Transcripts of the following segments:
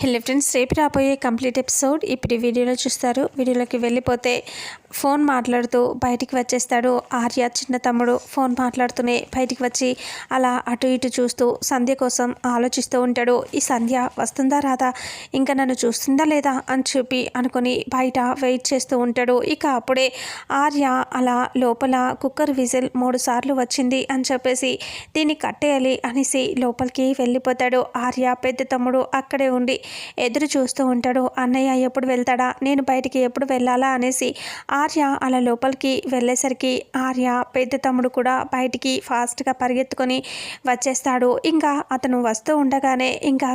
Hello friends రేపు రాబోయే complete episode. ఇప్పుడు వీడియోలో చూస్తారు. వీడియోలోకి వెళ్ళిపోతే ఫోన్ మాట్లాడుతూ బయటికి వచ్చేస్తాడు ఆర్య. చిన్న తమ్ముడు ఫోన్ మాట్లాడుతూనే బయటికి వచ్చి అలా అటు ఇటు చూస్తూ సంధ్య కోసం ఆలోచిస్తూ ఉంటాడు. ఈ సంధ్య వస్తుందా రాదా? ఇంకా నన్ను చూస్తుందా లేదా? అని చెప్పి అనుకుని బయట వెయిట్ చేస్తూ ఉంటాడు. ఇక అప్పుడే ఆర్య అలా లోపల కుక్కర్ విజిల్ మూడు సార్లు వచ్చింది అని చెప్పేసి దీన్ని కట్టేయాలి అనేసి లోపలికి వెళ్ళిపోతాడు. ఆర్య పెద్ద తమ్ముడు అక్కడే ఉండి ఎదురు చూస్తూ ఉంటాడు. అన్నయ్య ఎప్పుడు వెళ్తాడా? నేను బయటికి ఎప్పుడు వెళ్ళాలా? అనేసి ఆర్య అలా లోపలికి వెళ్ళేసరికి ఆర్య పెద్ద తమ్ముడు కూడా బయటికి ఫాస్ట్గా పరిగెత్తుకొని వచ్చేస్తాడు. ఇంకా అతను వస్తూ ఉండగానే ఇంకా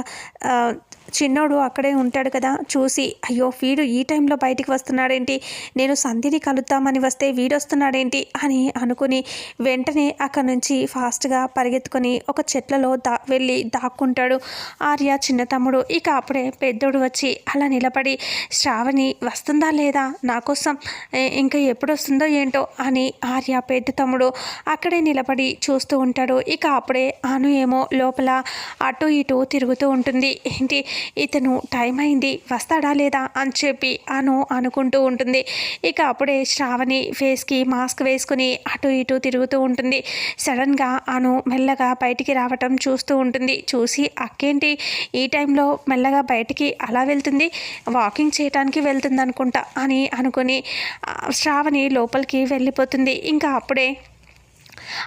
చిన్నోడు అక్కడే ఉంటాడు కదా చూసి అయ్యో వీడు ఈ టైంలో బయటికి వస్తున్నాడేంటి? నేను సంధిని కలుద్దామని వస్తే వీడు వస్తున్నాడేంటి అని అనుకుని వెంటనే అక్కడి నుంచి ఫాస్ట్గా పరిగెత్తుకొని ఒక చెట్లలో దా వెళ్ళి దాక్కుంటాడు ఆర్య చిన్న తమ్ముడు. ఇక అప్పుడే పెద్దోడు వచ్చి అలా నిలబడి శ్రావణి వస్తుందా లేదా? నా కోసం ఇంకా ఎప్పుడు వస్తుందో ఏంటో? అని ఆర్య పెద్ద తమ్ముడు అక్కడే నిలబడి చూస్తూ ఉంటాడు. ఇక అప్పుడే అను ఏమో లోపల అటు ఇటు తిరుగుతూ ఉంటుంది. ఏంటి ఇతను టైం అయింది వస్తాడా లేదా? అని చెప్పి అను అనుకుంటూ ఉంటుంది. ఇక అప్పుడే శ్రావణి ఫేస్కి మాస్క్ వేసుకుని అటు ఇటు తిరుగుతూ ఉంటుంది. సడన్గా అను మెల్లగా బయటికి రావటం చూస్తూ ఉంటుంది. చూసి అక్కేంటి? ఈ టైంలో మెల్లగా బయటికి అలా వెళ్తుంది? వాకింగ్ చేయడానికి వెళ్తుంది అనుకుంటా అని అనుకుని శ్రావణి లోపలికి వెళ్ళిపోతుంది. ఇంకా అప్పుడే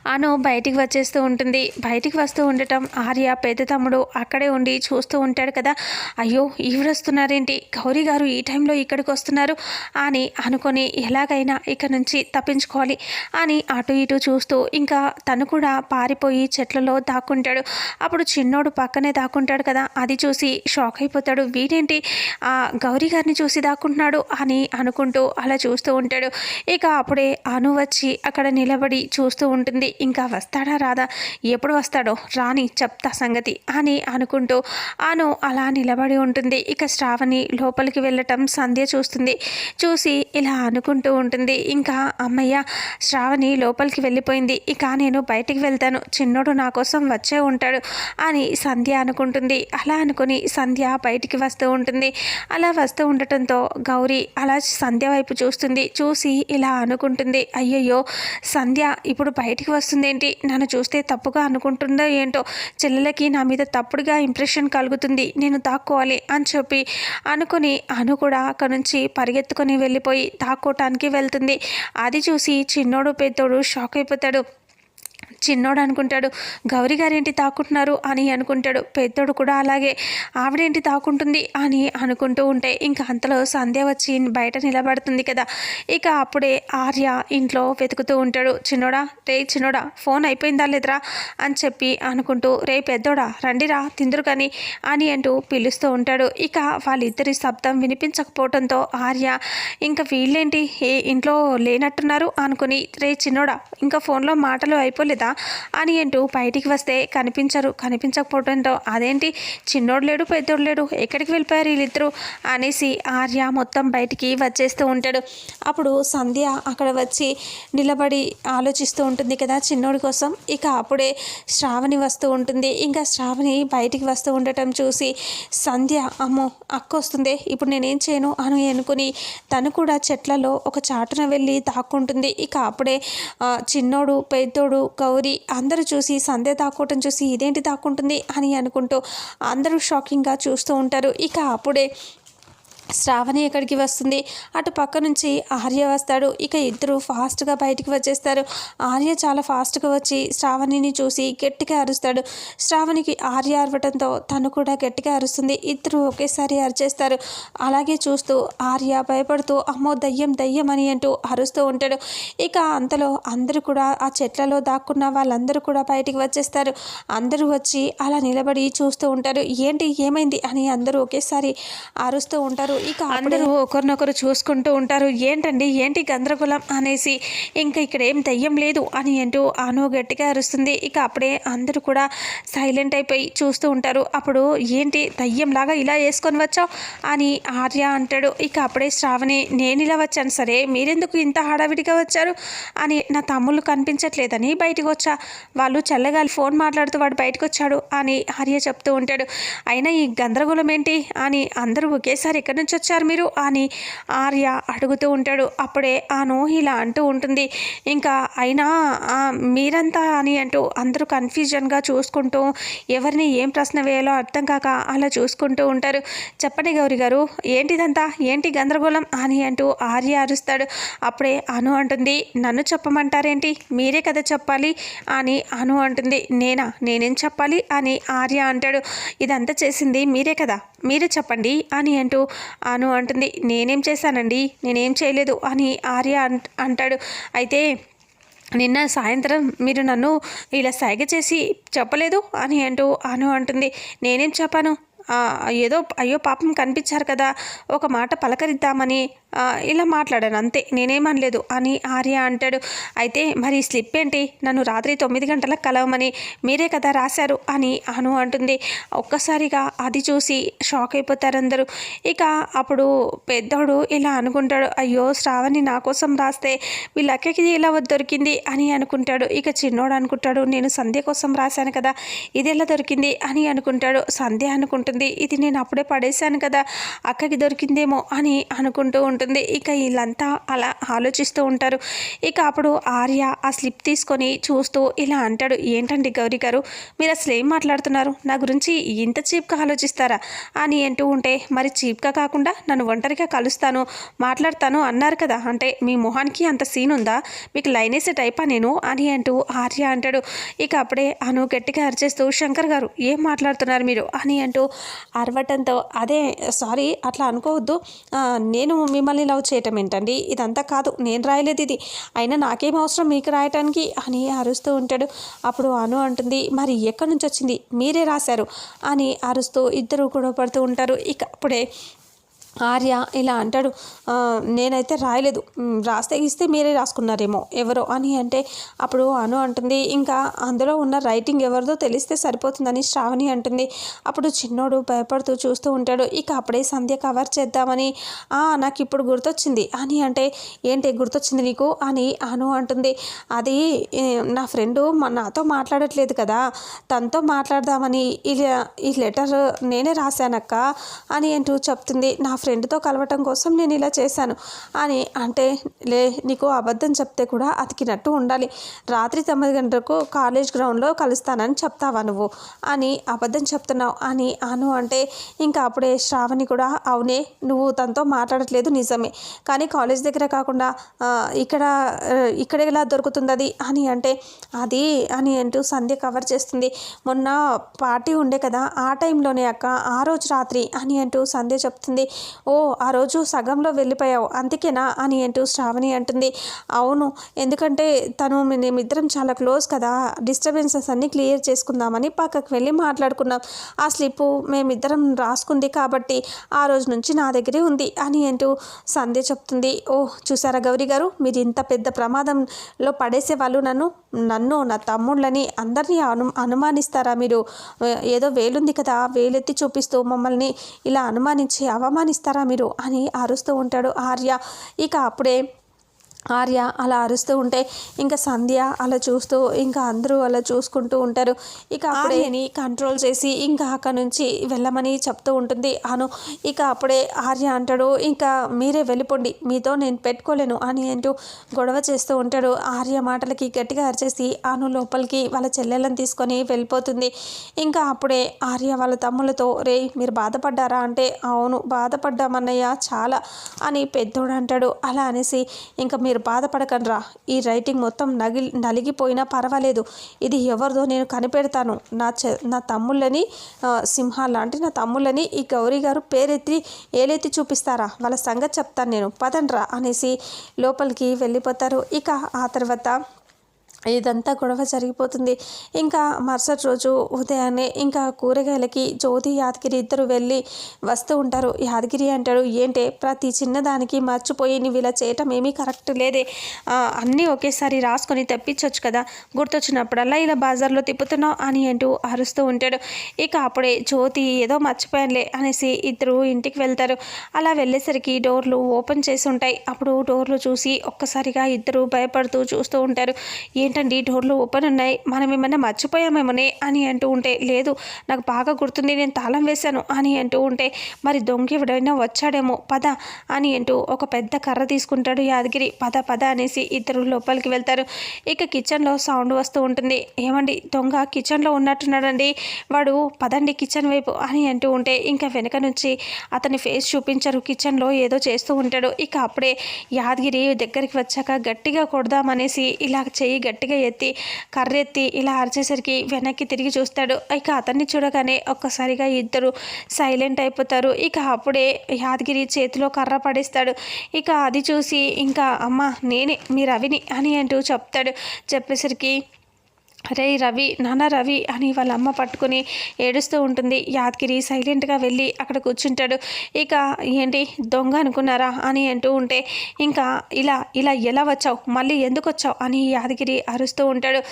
అను బయటికి వచ్చేస్తూ ఉంటుంది. బయటికి వస్తూ ఉండటం ఆర్య పెద్ద తమ్ముడు అక్కడే ఉండి చూస్తూ ఉంటాడు కదా. అయ్యో ఈవిడ వస్తున్నారేంటి గౌరీ గారు ఈ టైంలో ఇక్కడికి వస్తున్నారు అని అనుకొని ఎలాగైనా ఇక్కడ నుంచి తప్పించుకోవాలి అని అటు ఇటు చూస్తూ ఇంకా తను కూడా పారిపోయి చెట్లలో దాక్కుంటాడు. అప్పుడు చిన్నోడు పక్కనే దాక్కుంటాడు కదా. అది చూసి షాక్ అయిపోతాడు. వీడేంటి? ఆ గౌరీ గారిని చూసి దాక్కుంటున్నాడు అని అనుకుంటూ అలా చూస్తూ ఉంటాడు. ఇక అప్పుడే అను వచ్చి అక్కడ నిలబడి చూస్తూ ఉంటుంది. ఇంకా వస్తాడా రాదా? ఎప్పుడు వస్తాడో రాని చెప్తా సంగతి అని అనుకుంటూ అను అలా నిలబడి ఉంటుంది. ఇక శ్రావణి లోపలికి వెళ్ళటం సంధ్య చూస్తుంది. చూసి ఇలా అనుకుంటూ ఉంటుంది. ఇంకా అమ్మయ్య శ్రావణి లోపలికి వెళ్ళిపోయింది. ఇక నేను బయటికి వెళ్తాను. చిన్నోడు నా కోసం వచ్చే ఉంటాడు అని సంధ్య అనుకుంటుంది. అలా అనుకుని సంధ్య బయటికి వస్తూ ఉంటుంది. అలా వస్తూ ఉండటంతో గౌరీ అలా సంధ్య వైపు చూస్తుంది. చూసి ఇలా అనుకుంటుంది. అయ్యయ్యో సంధ్య ఇప్పుడు బయటికి వస్తుందేంటి? నన్ను చూస్తే తప్పుగా అనుకుంటుందో ఏంటో? చెల్లెలకి నా మీద తప్పుడుగా ఇంప్రెషన్ కలుగుతుంది. నేను దాక్కోవాలి అని చెప్పి అనుకుని అను కూడా అక్కడి నుంచి పరిగెత్తుకొని వెళ్ళిపోయి దాక్కోవటానికి వెళ్తుంది. అది చూసి చిన్నోడు పెద్దోడు షాక్ అయిపోతాడు. చిన్నోడు అనుకుంటాడు గౌరీ గారేంటి తాకుంటున్నారు? అని అనుకుంటాడు. పెద్దోడు కూడా అలాగే ఆవిడేంటి తాకుంటుంది? అని అనుకుంటూ ఉంటే ఇంకా అంతలో సంధ్య వచ్చి బయట నిలబడుతుంది కదా. ఇక అప్పుడే ఆర్య ఇంట్లో వెతుకుతూ ఉంటాడు. చిన్నోడా రే చిన్నోడా ఫోన్ అయిపోయిందా లేదురా? అని చెప్పి అనుకుంటూ రే పెద్దోడా రండిరా తిందురు కానీ అని అంటూ పిలుస్తూ ఉంటాడు. ఇక వాళ్ళిద్దరి శబ్దం వినిపించకపోవడంతో ఆర్య ఇంకా వీళ్ళేంటి? ఏ ఇంట్లో లేనట్టున్నారు? అనుకుని రే చిన్నోడా ఇంకా ఫోన్లో మాటలు అయిపోలేదు. అని అంటూ బయటికి వస్తే కనిపించరు. కనిపించకపోవడంతో అదేంటి? చిన్నోడు లేడు పెద్దోడు లేడు ఎక్కడికి వెళ్ళిపోయారు వీళ్ళిద్దరూ? అనేసి ఆర్య మొత్తం బయటికి వచ్చేస్తూ ఉంటాడు. అప్పుడు సంధ్య అక్కడ వచ్చి నిలబడి ఆలోచిస్తూ ఉంటుంది కదా చిన్నోడి కోసం. ఇక అప్పుడే శ్రావణి వస్తూ ఉంటుంది. ఇంకా శ్రావణి బయటికి వస్తూ ఉండటం చూసి సంధ్య అమ్మో అక్క వస్తుంది. ఇప్పుడు నేనేం చేయను? అని అనుకుని తను కూడా చెట్లలో ఒక చాటున వెళ్ళి దాక్కుంటుంది. ఇక అప్పుడే చిన్నోడు పెద్దోడు గౌరీ అందరూ చూసి సంధ్య దాక్కోవటం చూసి ఇదేంటి దాక్కుంటుంది అని అనుకుంటూ అందరూ షాకింగ్గా చూస్తూ ఉంటారు. ఇక అప్పుడే శ్రావణి ఎక్కడికి వస్తుంది. అటు పక్క నుంచి ఆర్య వస్తాడు. ఇక ఇద్దరు ఫాస్ట్గా బయటికి వచ్చేస్తారు. ఆర్య చాలా ఫాస్ట్గా వచ్చి శ్రావణిని చూసి గట్టిగా అరుస్తాడు. శ్రావణికి ఆర్య అరవటంతో తను కూడా గట్టిగా అరుస్తుంది. ఇద్దరు ఒకేసారి అరిచేస్తారు. అలాగే చూస్తూ ఆర్య భయపడుతూ అమ్మో దయ్యం దయ్యం అని అంటూ అరుస్తూ ఉంటాడు. ఇక అంతలో అందరూ కూడా ఆ చెట్లలో దాక్కున్న వాళ్ళందరూ కూడా బయటికి వచ్చేస్తారు. అందరూ వచ్చి అలా నిలబడి చూస్తూ ఉంటారు. ఏంటి? ఏమైంది? అని అందరూ ఒకేసారి అరుస్తూ ఉంటారు. ఇక అందరూ ఒకరినొకరు చూసుకుంటూ ఉంటారు. ఏంటండి? ఏంటి గందరగోళం అనేసి ఇంకా ఇక్కడ ఏం దయ్యం లేదు అని అంటూ అను గట్టిగా అరుస్తుంది. ఇక అప్పుడే అందరూ కూడా సైలెంట్ అయిపోయి చూస్తూ ఉంటారు. అప్పుడు ఏంటి దయ్యంలాగా ఇలా వేసుకొని వచ్చావు అని ఆర్య అంటాడు. ఇక అప్పుడే శ్రావణి నేను ఇలా వచ్చాను. సరే మీరెందుకు ఇంత హడావిడిగా వచ్చారు? అని నా తమ్ముళ్ళు కనిపించట్లేదని బయటకు వచ్చా. వాళ్ళు చల్లగాలి ఫోన్ మాట్లాడుతూ వాడు బయటకు వచ్చాడు అని ఆర్య చెప్తూ ఉంటాడు. అయినా ఈ గందరగోళం ఏంటి? అని అందరూ ఒకేసారి ఎక్కడి నుంచి వచ్చారు మీరు? అని ఆర్య అడుగుతూ ఉంటాడు. అప్పుడే ఆను ఇలా అంటూ ఉంటుంది. ఇంకా అయినా మీరంతా అని అంటూ అందరూ కన్ఫ్యూజన్గా చూసుకుంటూ ఎవరిని ఏం ప్రశ్న వేయాలో అర్థం కాక అలా చూసుకుంటూ ఉంటారు. చెప్పండి గౌరీ గారు ఏంటిదంతా? ఏంటి గందరగోళం? అని అంటూ ఆర్య అరుస్తాడు. అప్పుడే అను అంటుంది నన్ను చెప్పమంటారేంటి? మీరే కదా చెప్పాలి? అని అను అంటుంది నేనా? నేనేం చెప్పాలి? అని ఆర్య అంటాడు. ఇదంతా చేసింది మీరే కదా? మీరే చెప్పండి అని అంటూ అను అంటుంది. నేనేం చేశానండి? నేనేం చేయలేదు అని ఆర్య అంటాడు. అయితే నిన్న సాయంత్రం మీరు నన్ను ఇలా సైగ చేసి చెప్పలేదు అని అంటూ అను అంటుంది. నేనేం చెప్పాను? ఏదో అయ్యో పాపం కనిపించారు కదా ఒక మాట పలకరిద్దామని ఇలా మాట్లాడాను అంతే నేనేమనలేదు. అని ఆర్య అంటాడు అయితే మరి స్లిప్ ఏంటి? నన్ను రాత్రి తొమ్మిది గంటలకు కలవమని మీరే కదా రాశారు అని అను అంటుంది. ఒక్కసారిగా అది చూసి షాక్ అయిపోతారు అందరూ. ఇక అప్పుడు పెద్దోడు ఇలా అనుకుంటాడు అయ్యో శ్రావణి నా కోసం రాస్తే వీళ్ళక్కకి ఇలా దొరికింది అని అనుకుంటాడు. ఇక చిన్నోడు అనుకుంటాడు నేను సంధ్య కోసం రాశాను కదా ఇది ఎలా దొరికింది అని అనుకుంటాడు. సంధ్య అనుకుంటుంది ఇది నేను అప్పుడే పడేశాను కదా అక్కకి దొరికిందేమో అని అనుకుంటూ ఉంటుంది. ఇక వీళ్ళంతా అలా ఆలోచిస్తూ ఉంటారు. ఇక అప్పుడు ఆర్య ఆ స్లిప్ తీసుకొని చూస్తూ ఇలా అంటాడు ఏంటండి గౌరీ గారు మీరు అసలు ఏం మాట్లాడుతున్నారు? నా గురించి ఇంత చీప్గా ఆలోచిస్తారా? అని అంటూ ఉంటే మరి చీప్గా కాకుండా నన్ను ఒంటరిగా కలుస్తాను మాట్లాడతాను అన్నారు కదా అంటే మీ మొహానికి అంత సీన్ ఉందా? మీకు లైన్ వేసే టైపా నేను? అని అంటూ ఆర్య అంటాడు. ఇక అప్పుడే అను గట్టిగా అరిచేస్తూ శంకర్ గారు ఏం మాట్లాడుతున్నారు మీరు? అని అంటూ అరవటంతో అదే సారీ అట్లా అనుకోవద్దు. నేను మిమ్మల్ని లవ్ చేయటం ఏంటండి? ఇదంతా కాదు నేను రాయలేదు ఇది. అయినా నాకేం అవసరం మీకు రాయటానికి? అని అరుస్తూ ఉంటాడు. అప్పుడు అను అంటుంది మరి ఎక్కడి నుంచి వచ్చింది? మీరే రాశారు. అని అరుస్తూ ఇద్దరు గొడవ పడుతూ ఉంటారు. ఇక అప్పుడే ఆర్య ఇలా అంటాడు నేనైతే రాయలేదు. రాస్తే ఇస్తే మీరే రాసుకున్నారేమో ఎవరో అని అంటే అప్పుడు అను అంటుంది. ఇంకా అందులో ఉన్న రైటింగ్ ఎవరిదో తెలిస్తే సరిపోతుందని శ్రావణి అంటుంది. అప్పుడు చిన్నోడు భయపడుతూ చూస్తూ ఉంటాడు. ఇక అప్పుడే సంధ్య కవర్ చేద్దామని నాకు ఇప్పుడు గుర్తొచ్చింది. అని అంటే ఏంటి గుర్తొచ్చింది నీకు? అని అను అంటుంది. అది నా ఫ్రెండు నాతో మాట్లాడట్లేదు కదా తనతో మాట్లాడదామని ఇలా ఈ లెటర్ నేనే రాశానక్క అని అంటూ చెప్తుంది. నా ఫ్రెండ్తో కలవటం కోసం నేను ఇలా చేశాను. అని అంటే లే నీకు అబద్ధం చెప్తే కూడా అతికినట్టు ఉండాలి. రాత్రి తొమ్మిది గంటలకు కాలేజ్ గ్రౌండ్లో కలుస్తానని చెప్తావా నువ్వు? అని అబద్ధం చెప్తున్నావు అని అను అంటే ఇంకా అప్పుడే శ్రావణి కూడా అవునే నువ్వు తనతో మాట్లాడట్లేదు నిజమే. కానీ కాలేజ్ దగ్గర కాకుండా ఇక్కడ ఇక్కడ ఎలా దొరుకుతుంది అది? అని అంటే అది అని అంటూ సంధ్య కవర్ చేస్తుంది. మొన్న పార్టీ ఉండే కదా ఆ టైంలోనే అక్క ఆ రోజు రాత్రి అని అంటూ సంధ్య చెప్తుంది. ఓ ఆ రోజు సగంలో వెళ్ళిపోయావు. అందుకేనా? అని అంటూ శ్రావణి అంటుంది. అవును ఎందుకంటే తను మేమిద్దరం చాలా క్లోజ్ కదా. డిస్టర్బెన్సెస్ అన్నీ క్లియర్ చేసుకుందామని పక్కకు వెళ్ళి మాట్లాడుకున్నాం. ఆ స్లిప్ మేమిద్దరం రాసుకుంది కాబట్టి ఆ రోజు నుంచి నా దగ్గరే ఉంది అని అంటూ సంధ్య చెప్తుంది. ఓ చూసారా గౌరీ గారు? మీరు ఇంత పెద్ద ప్రమాదంలో పడేసే వాళ్ళు నన్ను నన్ను నా తమ్ముళ్ళని అందరినీ అను అనుమానిస్తారా మీరు? ఏదో వేలుంది కదా. వేలెత్తి చూపిస్తూ మమ్మల్ని ఇలా అనుమానించి అవమానిస్తారు మీరు అని అరుస్తూ ఉంటాడు ఆర్య. ఇక అప్పుడే ఆర్య అలా అరుస్తూ ఉంటే ఇంకా సంధ్య అలా చూస్తూ ఇంకా అందరూ అలా చూసుకుంటూ ఉంటారు. ఇక అప్పుడేని కంట్రోల్ చేసి ఇంకా అక్కడ నుంచి వెళ్ళమని చెప్తూ ఉంటుంది అను. ఇక అప్పుడే ఆర్య అంటాడు ఇంకా మీరే వెళ్ళిపోండి మీతో నేను పెట్టుకోలేను అని అంటూ గొడవ చేస్తూ ఉంటాడు. ఆర్య మాటలకి గట్టిగా అరిచేసి అను లోపలికి వాళ్ళ చెల్లెలను తీసుకొని వెళ్ళిపోతుంది. ఇంకా అప్పుడే ఆర్య వాళ్ళ తమ్ములతో రే మీరు బాధపడ్డారా? అంటే అవును బాధపడ్డామన్నయ్య చాలా అని పెద్దోడు అంటాడు. అలా అనేసి ఇంకా మీరు బాధపడకండ్రా. ఈ రైటింగ్ మొత్తం నగి నలిగిపోయినా పర్వాలేదు. ఇది ఎవరిదో నేను కనిపెడతాను. నా చె నా తమ్ముళ్ళని ఆ, సింహాలు లాంటి నా తమ్ముళ్ళని ఈ గౌరీ గారు పేరెత్తి ఏలెత్తి చూపిస్తారా? వాళ్ళ సంగతి చెప్తాను నేను. పదండ్రా అనేసి లోపలికి వెళ్ళిపోతారు. ఇక ఆ తర్వాత ఇదంతా గొడవ జరిగిపోతుంది. ఇంకా మరుసటి రోజు ఉదయాన్నే ఇంకా కూరగాయలకి జ్యోతి యాదగిరి ఇద్దరు వెళ్ళి వస్తూ ఉంటారు. యాదగిరి అంటాడు ఏంటే ప్రతి చిన్నదానికి మర్చిపోయి నువ్వు ఇలా చేయటం ఏమీ కరెక్ట్ లేదే. అన్నీ ఒకేసారి రాసుకొని తెప్పించవచ్చు కదా. గుర్తొచ్చినప్పుడల్లా ఇలా బజార్లో తిప్పుతున్నావు అని అంటూ అరుస్తూ ఉంటాడు. ఇక అప్పుడే జ్యోతి ఏదో మర్చిపోయానులే అనేసి ఇద్దరు ఇంటికి వెళ్తారు. అలా వెళ్ళేసరికి డోర్లు ఓపెన్ చేసి ఉంటాయి. అప్పుడు డోర్లు చూసి ఒక్కసారిగా ఇద్దరు భయపడుతూ చూస్తూ ఉంటారు. ఏంటి ఏంటండి? డోర్లు ఓపెన్ ఉన్నాయి. మనం ఏమన్నా మర్చిపోయామేమోనే అని అంటూ ఉంటే లేదు నాకు బాగా గుర్తుంది నేను తాళం వేశాను అని అంటూ ఉంటే మరి దొంగ ఎవడైనా వచ్చాడేమో పద అని అంటూ ఒక పెద్ద కర్ర తీసుకుంటాడు యాదగిరి. పద పద అనేసి ఇద్దరు లోపలికి వెళ్తారు. ఇక కిచెన్లో సౌండ్ వస్తూ ఉంటుంది. ఏమండి దొంగ కిచెన్లో ఉన్నట్టున్నాడండి? వాడు పదండి కిచెన్ వైపు అని అంటూ ఉంటే ఇంకా వెనక నుంచి అతని ఫేస్ చూపించరు. కిచెన్లో ఏదో చేస్తూ ఉంటాడు. ఇక అప్పుడే యాదగిరి దగ్గరికి వచ్చాక గట్టిగా కొడదామనేసి ఇలా చెయ్యి గట్టి గట్టిగా ఎత్తి కర్రెత్తి ఇలా అరిచేసరికి వెనక్కి తిరిగి చూస్తాడు. ఇక అతన్ని చూడగానే ఒక్కసారిగా ఇద్దరు సైలెంట్ అయిపోతారు. ఇక అప్పుడే యాదగిరి చేతిలో కర్ర పడేస్తాడు. ఇక అది చూసి ఇంకా అమ్మ నేనే మీ రవిని అని అంటూ చెప్తాడు. చెప్పేసరికి రే రవి నాన్న రవి అని వాళ్ళ అమ్మ పట్టుకుని ఏడుస్తూ ఉంటుంది. యాదగిరి సైలెంట్గా వెళ్ళి అక్కడ కూర్చుంటాడు. ఇక ఏంటి దొంగ అనుకున్నారా అని అంటూ ఉంటే ఇంకా ఇలా ఇలా ఎలా వచ్చావు? మళ్ళీ ఎందుకు వచ్చావు? అని యాదగిరి అరుస్తూ ఉంటాడు.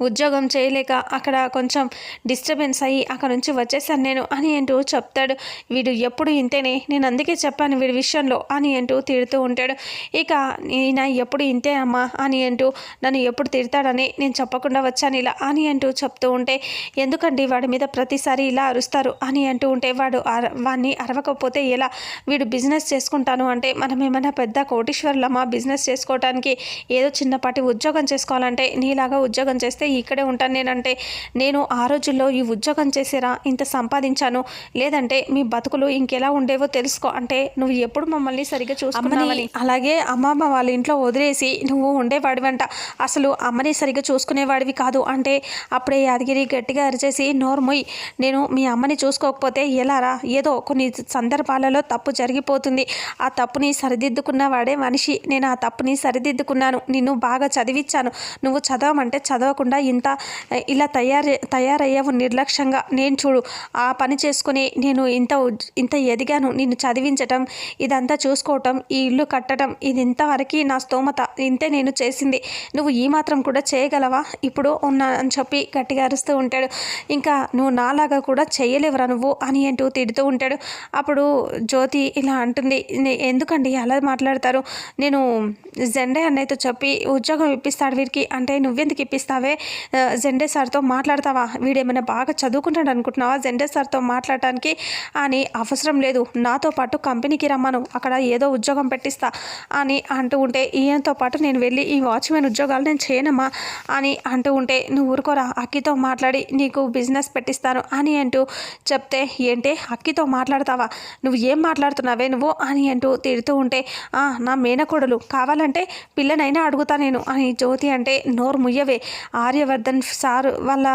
ఉద్యోగం చేయలేక అక్కడ కొంచెం డిస్టర్బెన్స్ అయ్యి అక్కడ నుంచి వచ్చేసాను నేను అని అంటూ చెప్తాడు. వీడు ఎప్పుడు ఇంతేనే నేను అందుకే చెప్పాను వీడి విషయంలో అని అంటూ తిడుతూ ఉంటాడు. ఇక ఈయన ఎప్పుడు ఇంతే అమ్మా అని అంటూ నన్ను ఎప్పుడు తిడతాడని నేను చెప్పకుండా వచ్చాను ఇలా అని అంటూ చెప్తూ ఉంటే ఎందుకండి వాడి మీద ప్రతిసారి ఇలా అరుస్తారు అని అంటూ ఉంటే వాడు వాడిని అరవకపోతే ఎలా? వీడు బిజినెస్ చేసుకుంటాను అంటే మనం ఏమైనా పెద్ద కోటీశ్వరులమ్మా బిజినెస్ చేసుకోవడానికి ఏదో చిన్నపాటి ఉద్యోగం చేసుకోవాలంటే నీలాగా ఉద్యోగం చేస్తే ఇక్కడే ఉంటాను నేనంటే నేను ఆ రోజుల్లో ఈ ఉద్యోగం చేసేరా ఇంత సంపాదించాను లేదంటే మీ బతుకులు ఇంకెలా ఉండేవో తెలుసుకో. అంటే నువ్వు ఎప్పుడు మమ్మల్ని సరిగ్గా చూసుకున్నావని. అలాగే అమ్మమ్మ వాళ్ళ ఇంట్లో వదిలేసి నువ్వు ఉండేవాడివంట. అసలు అమ్మని సరిగ్గా చూసుకునేవాడివి కాదు. అంటే అప్పుడే యాదగిరి గట్టిగా అరిచేసి నోర్మొయ్ నేను మీ అమ్మని చూసుకోకపోతే ఎలారా? ఏదో కొన్ని సందర్భాలలో తప్పు జరిగిపోతుంది. ఆ తప్పుని సరిదిద్దుకున్న వాడే మనిషి. నేను ఆ తప్పుని సరిదిద్దుకున్నాను. నిన్ను బాగా చదివించాను నువ్వు చదవమంటే చదవకుండా ఇంత ఇలా తయారు తయారయ్యావు నిర్లక్ష్యంగా. నేను చూడు ఆ పని చేసుకుని నేను ఇంత ఇంత ఎదిగాను. నిన్ను చదివించటం ఇదంతా చూసుకోవటం ఈ ఇల్లు కట్టడం ఇది ఇంతవరకు నా స్తోమత. ఇంతే నేను చేసింది. నువ్వు ఈ మాత్రం కూడా చేయగలవా? ఇప్పుడు ఉన్నా అని చెప్పి గట్టిగా అరుస్తూ ఉంటాడు. ఇంకా నువ్వు నాలాగా కూడా చేయలేవురా నువ్వు అని అంటూ తిడుతూ ఉంటాడు. అప్పుడు జ్యోతి ఇలా అంటుంది ఎందుకండి అలా మాట్లాడతారు? నేను జెండే అన్నయ్యతో చెప్పి ఉద్యోగం ఇప్పిస్తాడు వీరికి. అంటే నువ్వెందుకు ఇప్పిస్తావే? జెండే సార్తో మాట్లాడతావా? వీడేమైనా బాగా చదువుకుంటాడు అనుకుంటున్నావా? జెండే సార్తో మాట్లాడటానికి అని అవసరం లేదు. నాతో పాటు కంపెనీకి రమ్మను. అక్కడ ఏదో ఉద్యోగం పెట్టిస్తా అని అంటూ ఉంటే ఈయనతో పాటు నేను వెళ్ళి ఈ వాచ్మెన్ ఉద్యోగాలు నేను చేయనమ్మా అని అంటూ ఉంటే నువ్వు ఊరుకోరా? అక్కితో మాట్లాడి నీకు బిజినెస్ పెట్టిస్తాను అని అంటూ చెప్తే ఏంటి? అక్కితో మాట్లాడతావా? నువ్వు ఏం మాట్లాడుతున్నావే నువ్వు అని అంటూ తిడుతూ ఉంటే నా మేనకోడలు కావాలంటే పిల్లనైనా అడుగుతా నేను అని జ్యోతి అంటే నోరు ముయ్యవే. ఆర్య ఆర్యవర్ధన్ సార్ వాళ్ళ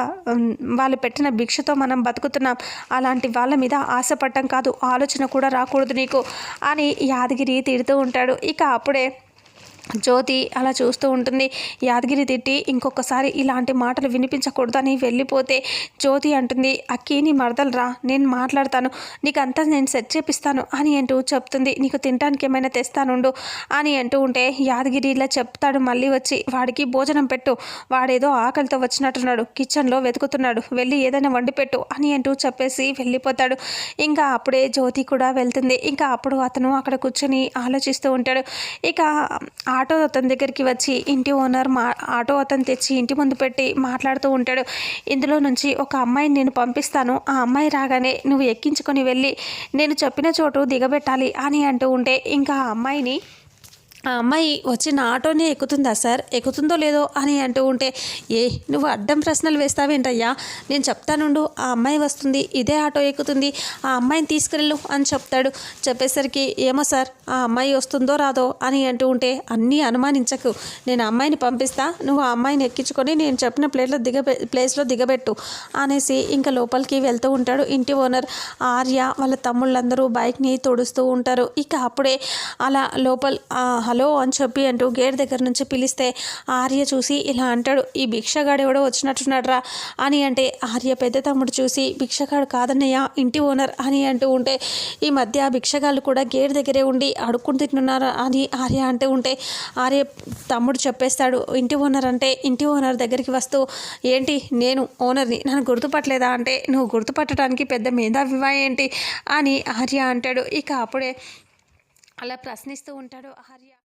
వాళ్ళు పెట్టిన భిక్షతో మనం బతుకుతున్నాం. అలాంటి వాళ్ళ మీద ఆశపడటం కాదు ఆలోచన కూడా రాకూడదు నీకు అని యాదగిరి తిడుతూ ఉంటాడు. ఇక అప్పుడే జ్యోతి అలా చూస్తూ ఉంటుంది. యాదగిరి తిట్టి ఇంకొకసారి ఇలాంటి మాటలు వినిపించకూడదని వెళ్ళిపోతే జ్యోతి అంటుంది అక్కి నీ మరదలరా నేను మాట్లాడతాను. నీకు అంతా నేను సెట్ చేపిస్తాను అని అంటూ చెప్తుంది. నీకు తినడానికి ఏమైనా తెస్తానుండు అని అంటూ ఉంటే యాదగిరి ఇలా చెప్తాడు. మళ్ళీ వచ్చి వాడికి భోజనం పెట్టు. వాడేదో ఆకలితో వచ్చినట్టున్నాడు. కిచెన్లో వెతుకుతున్నాడు. వెళ్ళి ఏదైనా వండి పెట్టు అని అంటూ చెప్పేసి వెళ్ళిపోతాడు. ఇంకా అప్పుడే జ్యోతి కూడా వెళ్తుంది. ఇంకా అప్పుడు అతను అక్కడ కూర్చొని ఆలోచిస్తూ ఉంటాడు. ఇక ఆటో అతని దగ్గరికి వచ్చి ఇంటి ఓనర్ మా ఆటో అతను తెచ్చి ఇంటి ముందు పెట్టి మాట్లాడుతూ ఉంటాడు. ఇందులో నుంచి ఒక అమ్మాయిని నేను పంపిస్తాను. ఆ అమ్మాయి రాగానే నువ్వు ఎక్కించుకొని వెళ్ళి నేను చెప్పిన చోటు దిగబెట్టాలి అని అంటూ ఉంటే ఇంకా ఆ అమ్మాయిని ఆ అమ్మాయి వచ్చిన ఆటోనే ఎక్కుతుందా సార్? ఎక్కుతుందో లేదో అని అంటూ ఉంటే ఏ నువ్వు అడ్డం ప్రశ్నలు వేస్తావేంటయ్యా? నేను చెప్తానుండు ఆ అమ్మాయి వస్తుంది ఇదే ఆటో ఎక్కుతుంది ఆ అమ్మాయిని తీసుకెళ్ళు అని చెప్తాడు. చెప్పేసరికి ఏమో సార్ ఆ అమ్మాయి వస్తుందో రాదో అని అంటూ ఉంటే అన్నీ అనుమానించకు. నేను అమ్మాయిని పంపిస్తా నువ్వు ఆ అమ్మాయిని ఎక్కించుకొని నేను చెప్పిన ప్లేట్లో దిగ ప్లేస్లో దిగబెట్టు అనేసి ఇంకా లోపలికి వెళ్తూ ఉంటాడు ఇంటి ఓనర్ ఆర్య. వాళ్ళ తమ్ముళ్ళందరూ బైక్ని తొడుస్తూ ఉంటారు. ఇక అప్పుడే అలా లోపల హలో అని చెప్పి అంటూ గేట్ దగ్గర నుంచి పిలిస్తే ఆర్య చూసి ఇలా అంటాడు ఈ భిక్షగాడు ఎవడో వచ్చినట్టున్నాడ్రా? అని అంటే ఆర్య పెద్ద తమ్ముడు చూసి భిక్షగాడు కాదన్నయ్య ఇంటి ఓనర్ అని అంటూ ఉంటే ఈ మధ్య భిక్షగాళ్ళు కూడా గేట్ దగ్గరే ఉండి అడుక్కుని తింటున్నారు? అని ఆర్య అంటూ ఉంటే ఆర్య తమ్ముడు చెప్పేస్తాడు ఇంటి ఓనర్ అంటే ఇంటి ఓనర్ దగ్గరికి వస్తూ ఏంటి నేను ఓనర్ని నన్ను గుర్తుపట్టలేదా అంటే నువ్వు గుర్తుపట్టడానికి పెద్ద మేధావివా ఏంటి? అని ఆర్య అంటాడు. ఇక అప్పుడే అలా ప్రశ్నిస్తూ ఉంటాడు ఆర్య.